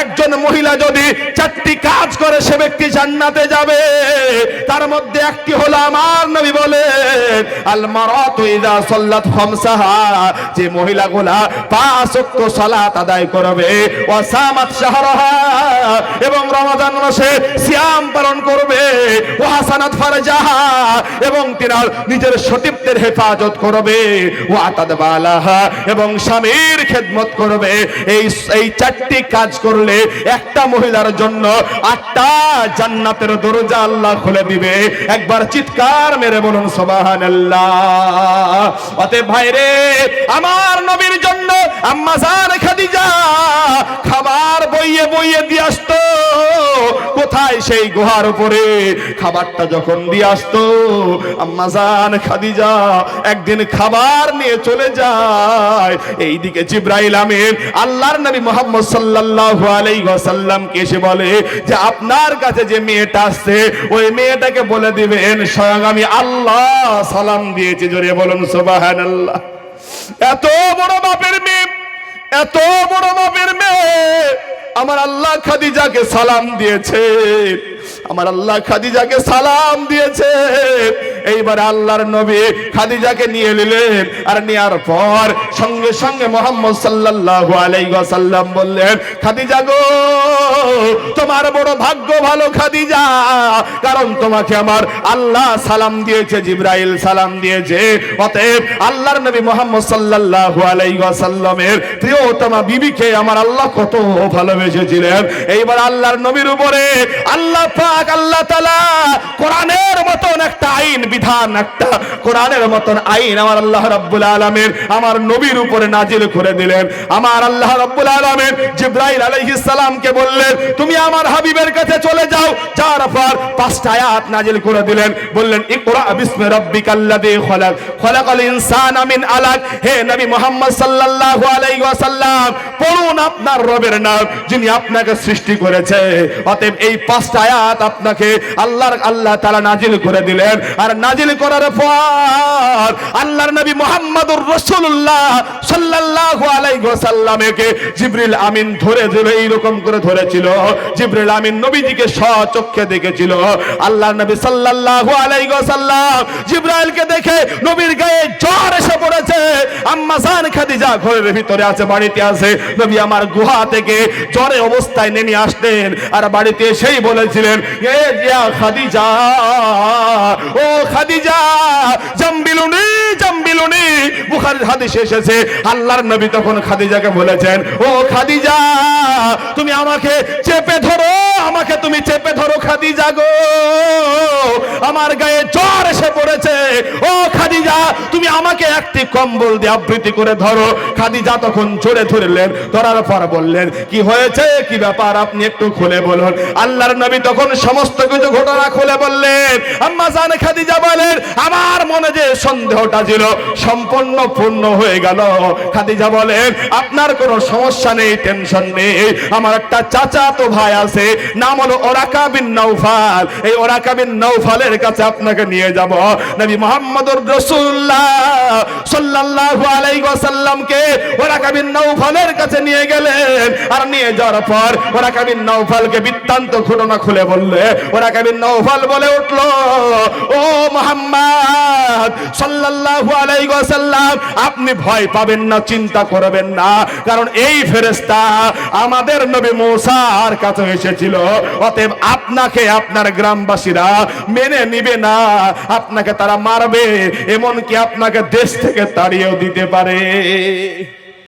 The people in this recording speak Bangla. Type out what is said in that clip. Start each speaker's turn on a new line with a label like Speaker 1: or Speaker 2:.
Speaker 1: একজন মহিলা যদি চারটি কাজ করে, সে ব্যক্তি জান্নাতে যাবে। তার মধ্যে একটি হলো আমার নবী বলেন আল মারাতু ইযা সাল্লাত খামসাহা। যে মহিলাগুলা পাঁচ ওয়াক্ত সালাত আদায় করবে ওয়া সামাত শাহরাহা, এবং রমাদান মাসে সিয়াম পালন করবে ওয়া হাসানাত ফারজাহা, এবং তিনার নিজের সতীত্বের হেফাজত করবে ওয়া তাদবালাহা এবং স্বামীর খেদমত করবে। এই এই চারটি কাজ করলে একটা মহিলার জন্য আটটা জান্নাতের দরজা আল্লাহ খুলে দিবে। একবার চিৎকার মেরে বলুন অতএব ভাইরে, আমার নবীর জন্য আম্মা জান খাদিজা খাবার বইয়ে বইয়ে দিয়ে আসতো। কোথায় সেই গুহার উপরে? খাবারটা যখন দিয়ে আসতো, আম্মা জান খাদিজা একদিন খাবার নিয়ে চলে যায়। এইদিকে জিব্রাইল আমিন আল্লাহর নবী মোহাম্মদ সাল্লাল্লাহু আলাইহি ওয়াসাল্লামকে এসে বলে যে, আপনার কাছে যে মেয়েটা আসছে, ওই মেয়েটাকে বলে দিবেন, স্বয়ং আমি আল্লাহ সালাম দিয়েছি। জোরে বলুন, সুবহানাল্লাহ। এত বড় বাপের মেয়ে, এত বড় বাপের মেয়ে। আমার আল্লাহ খাদিজাকে সালাম দিয়েছে। আমার আল্লাহ খাদিজাকে সালাম দিয়েছে। এইবার আল্লাহর নবী খাদিজাকে নিয়ে নিলেন আর নেওয়ার পর সঙ্গে সঙ্গে মোহাম্মদ সাল্লাল্লাহু আলাইহি ওয়াসাল্লাম বললেন, খাদিজা গো, তোমার বড় ভাগ্য ভালো খাদিজা, কারণ তোমাকে আমার আল্লাহ সালাম দিয়েছে, জিব্রাইল সালাম দিয়েছে। অতএব আল্লাহর নবী মোহাম্মদ সাল্লাল্লাহু আলাইহি ওয়াসাল্লামের প্রিয়তমা বিবিকে আমার আল্লাহ কত ভালোবেসেছিলেন। এইবার আল্লাহর নবীর উপরে আল্লাহ পাক, আল্লাহ তাআলা কোরআনের আইন বিধান, একটা কোরআনের মতন আইন, আমার আল্লাহ রাব্বুল আলামিন আমার নবীর উপরে নাজিল করে দিলেন। আমার আল্লাহ রাব্বুল আলামিন জিব্রাইল আলাইহিস সালামকে বললেন, তুমি আমার হাবিবের কাছে চলে যাও। যার পর পাঁচটা আয়াত নাজিল করে দিলেন। বললেন, ইকরা বিসমি রাব্বিকাল্লাযী খলাক। খলাকাল ইনসানা মিন আলাক। হে নবী মুহাম্মদ সাল্লাল্লাহু আলাইহি ওয়াসাল্লাম, পড়ুন আপনার রবের নাম যিনি আপনাকে সৃষ্টি করেছে। অতএব এই পাঁচটা আয়াত আপনাকে আল্লাহর, আল্লাহ তাআলা নাজিল করে দিলেন। আর নাজিল করার পর আল্লাহর নবী মুহাম্মদুর রাসূলুল্লাহ সাল্লাল্লাহু আলাইহি ওয়াসাল্লামকে জিবরিল আমিন ধরে ধরে এইরকম করে ধরেছিল। জিবরিল আমিন নবীজিকে স্বচক্ষে দেখেছিল। আল্লাহর নবী সাল্লাল্লাহু আলাইহি ওয়াসাল্লাম জিবরাইলকে দেখে নবীর গায়ে জ্বর এসে পড়েছে। আম্মা জান খাদিজা ঘরের ভিতরে আছে, বাড়িতে আছে। নবী আমার গুহা থেকে জ্বরে অবস্থায় নেমে আসতেন আর বাড়িতে এসেই বলেছিলেন, এ ইয়া খাদিজা, ও খাদিজা, জাম্বিলুনি জাম্বিলুনি। বুখারীর হাদিসে এসেছে, আল্লাহর নবী তখন খাদিজাকে বলেছেন, ও খাদিজা, তুমি আমাকে চেপে ধরো, আমাকে তুমি চেপে ধরো খাদিজা গো। আমার গায়ে জ্বর এসে পড়েছে। ও খাদিজা, তুমি আমাকে একটি কম্বল দিয়ে আবৃত্তি করে ধরো। খাদিজা তখন জোরে ধরলেন, ধরার পর বললেন, কি হয়েছে? কি ব্যাপার? আপনি একটু খুলে বলুন। আল্লাহর নবী তখন সমস্ত কিছু ঘটনা খুলে বললেন। আম্মা জান খাদিজা বলেন, আমার মনে যে সন্দেহটা ছিল সম্পূর্ণ পূর্ণ হয়ে গেল। খাদিজা বলেন, আপনার কোনো সমস্যা নেই, টেনশন নেই। আমার একটা চাচা তো ভাই আছে, নাম হলো ওরাকা বিন নৌফাল এই ওরাকা বিন নৌফালের কাছে আপনাকে নিয়ে যাব। নবী মোহাম্মদুর রাসূলুল্লাহ সাল্লাল্লাহু আলাইহি ওয়াসাল্লামকে ওরাকা বিন নৌফালের কাছে নিয়ে গেলেন। আর নিয়ে যাওয়ার পর ওরাকা বিন নৌফালকে বৃত্তান্ত ঘটনা খুলে বললে। ওরাকা বিন নৌফাল বলে উঠল, ও মোহাম্মদ সাল্লাল্লাহু আলাইহি ওয়াসাল্লাম, আপনি ভয় পাবেন না, চিন্তা করবেন না। কারণ এই ফেরেশতা আমাদের নবী মুসার কাছে এসেছিল। অতএব আপনাকে, আপনার গ্রামবাসীরা মেনে নিবে না আপনাকে তারা মারবে এমনকি আপনাকে দেশ থেকে তাড়িয়েও দিতে পারে।